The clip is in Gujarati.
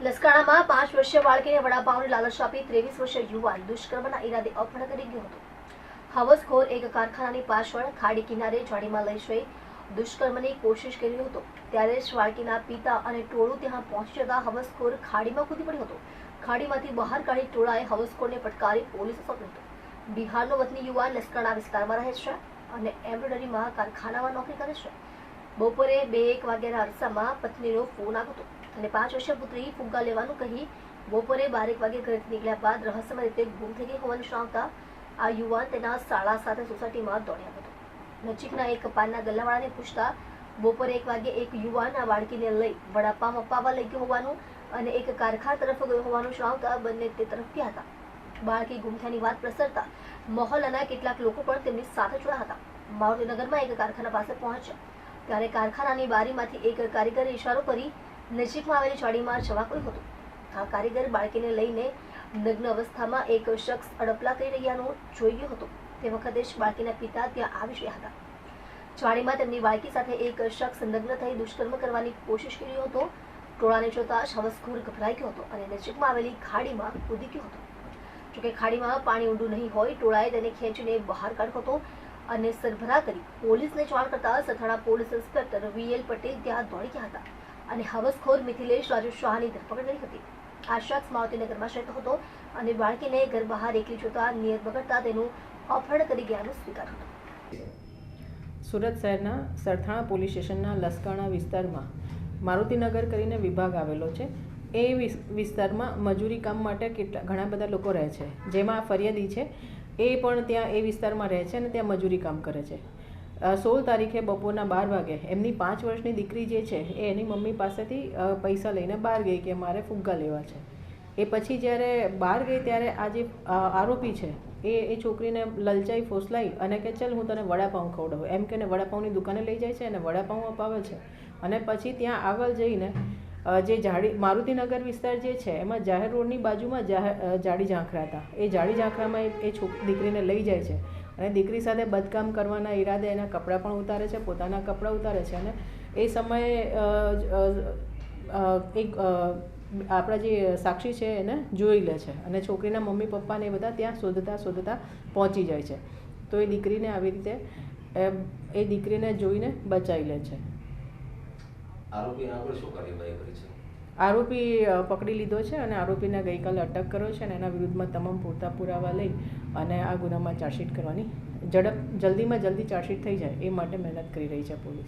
લસકાણામાં પાંચ વર્ષીય બાળકીને વડાપાવની લાલચ આપી ત્રેવીસ વર્ષીય યુવાન દુષ્કર્મના ઈરાદે અપહરણ કરી ગયો હતો. હવસખોર એક કારખાનાની પાછળ ખાડી કિનારે જાળીમાં લઈ જઈ દુષ્કર્મની કોશિશ કરી હતો. ત્યારે જ બાળકીના પિતા અને ટોળું ત્યાં પહોંચી જતા હવસખોર ખાડીમાં કૂદી પડ્યો હતો. ખાડીમાંથી બહાર કાઢી ટોળાએ હવસખોરને ફટકારી પોલીસ સોંપ્યો હતો. બિહારનો વતની યુવાન લસકાણા વિસ્તારમાં રહે છે અને એમ્બ્રોઇડરીમાં કારખાનામાં નોકરી કરે છે. બપોરે બે એક વાગ્યાના અરસામાં પત્નીનો ફોન આવ્યો હતો અને પાંચ વર્ષીય પુત્રી ફુગ્ગા લેવાનું કહી બપોરે બારેક વાગે ઘરેથી નીકળ્યા બાદ રહસ્યમય રીતે ગુમ થઈ ગઈ હોવાનું જણાવતા આ યુવાન તેના શાળા સાથે સોસાયટીમાં દોડ્યા હતો. નજીકના એક પાનના ગલ્લાવાળાને પૂછતા બપોરે એક વાગે એક યુવાન આ બાળકીને લઈ વડાપા અપાવવા લઈ ગયો હોવાનું અને એક કારખાના તરફ ગયો હોવાનું જણાવતા બંને તે તરફ ગયા હતા. બાળકી ગુમ થયાની વાત પ્રસરતા મહોલ્લાના કેટલાક લોકો પણ તેમની સાથે જોડાયા હતા. મારુતિનગરમાં એક કારખાના પાસે પહોંચ્યા. ત્યારે કારખાનાની બારીમાંથી એક કારીગરે ઇશારો કરી નજીકમાં આવેલી ચાડીમાં જવા કહ્યું હતું. આ કારીગર બાળકીને લઈને નગ્ન અવસ્થામાં એક શખ્સ અડપલા કરી રહ્યાનું જોઈ ગયો હતો. તે વખતે જ બાળકીના પિતા ત્યાં આવી ગયા હતા. ચાડીમાં તેમની બાળકી સાથે એક શખ્સ નગ્ન થઈ દુષ્કર્મ કરવાની કોશિશ કર્યો હતો. ટોળાને જોતા જ ગભરાઈ ગયો હતો અને નજીકમાં આવેલી ખાડીમાં કૂદી ગયો હતો. જોકે ખાડીમાં પાણી ઊંડું નહીં હોય, ટોળાએ તેને ખેંચીને બહાર કાઢ્યો હતો. અને સરભરા કરી પોલીસને જાણ કરતા Sathana police inspector VL Patel ત્યાં દોડી ગયા હતા અને હવસખોર મિથિલેશ રાજુ શાહની ધરપકડ કરી હતી. આ શખ્સ મારુતિનગરમાં રહેતો હતો અને બાળકીને ઘર બહાર એકલી જોતા નિયત બગડતા તેનું અપહરણ કરી ગયાનું સ્વીકાર હતું. સુરત શહેરના સરથાણા પોલીસ સ્ટેશનના લસકાણા વિસ્તારમાં મારુતિનગર કરીને વિભાગ આવેલો છે. એ વિસ- વિસ્તારમાં મજૂરી કામ માટે કેટલા, ઘણા બધા લોકો રહે છે. જેમાં ફરિયાદી છે એ પણ ત્યાં એ વિસ્તારમાં રહે છે અને ત્યાં મજૂરી કામ કરે છે. સોળ તારીખે બપોરના બાર વાગે. એમની પાંચ વર્ષની દીકરી જે છે, એ એની મમ્મી પાસેથી પૈસા લઈને બહાર ગઈ કે મારે ફુગ્ગા લેવા છે. એ પછી જ્યારે બહાર ગઈ ત્યારે આ જે આરોપી છે, એ એ છોકરીને લલચાઈ, ફોસલાઈ અને કે ચલ હું તને વડાપાઉં ખવડાવું. એમ કે વડાપાઉંની દુકાને લઈ જાય છે અને વડાપાઉં અપાવે છે. અને પછી ત્યાં આગળ જઈને જે જાડી મારુતિનગર વિસ્તાર જે છે, એમાં જાહેર રોડની બાજુમાં જાડી ઝાંખરા હતા. એ જાડી ઝાંખરામાં એ છોક, દીકરીને લઈ જાય છે અને દીકરી સાથે બદકામ કરવાના ઈરાદે એના કપડાં પણ ઉતારે છે, પોતાના કપડાં ઉતારે છે અને એ સમયે એક આપણા જે સાક્ષી છે એને જોઈ લે છે અને છોકરીના મમ્મી પપ્પાને એ બધા ત્યાં શોધતા શોધતા પહોંચી જાય છે. તો એ દીકરીને આવી રીતે, એ દીકરીને જોઈને બચાવી લે છે. આરોપી આગળ શું કાર્યવાહી કરી છે? આરોપી પકડી લીધો છે અને આરોપીને ગઈકાલે અટક કર્યો છે અને એના વિરુદ્ધમાં તમામ પૂરતા પુરાવા લઈ અને આ ગુનામાં ચાર્જશીટ કરવાની ઝડપ, જલ્દીમાં જલ્દી ચાર્જશીટ થઈ જાય એ માટે મહેનત કરી રહી છે પોલીસ.